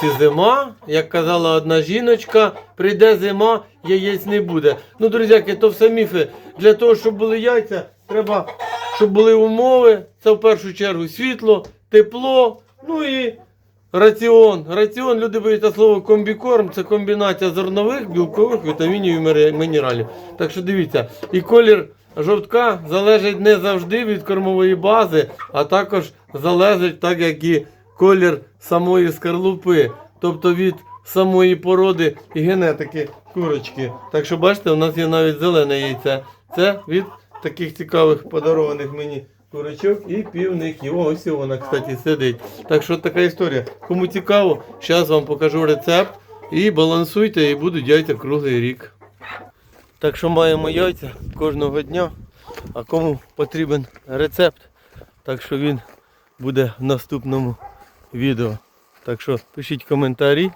Ці зима, як казала одна жіночка, прийде зима, яєць не буде. Ну, друзяки, то все міфи. Для того, щоб були яйця, треба, щоб були умови. Це в першу чергу світло, тепло, ну і раціон. Раціон, люди боються слово комбікорм, це комбінація зернових, білкових, вітамінів і мінералів. Так що дивіться, і колір жовтка залежить не завжди від кормової бази, а також залежить так, як і колір самої скорлупи, тобто від самої породи і генетики курочки. Так що бачите, у нас є навіть зелене яйце. Це від таких цікавих подарованих мені курочок і півників. О, ось вона, кстати, сидить. Так що така історія. Кому цікаво, зараз вам покажу рецепт. І балансуйте, і будуть яйця круглий рік. Так що маємо яйця кожного дня. А кому потрібен рецепт, так що він буде в наступному відео. Так що пишіть коментарі.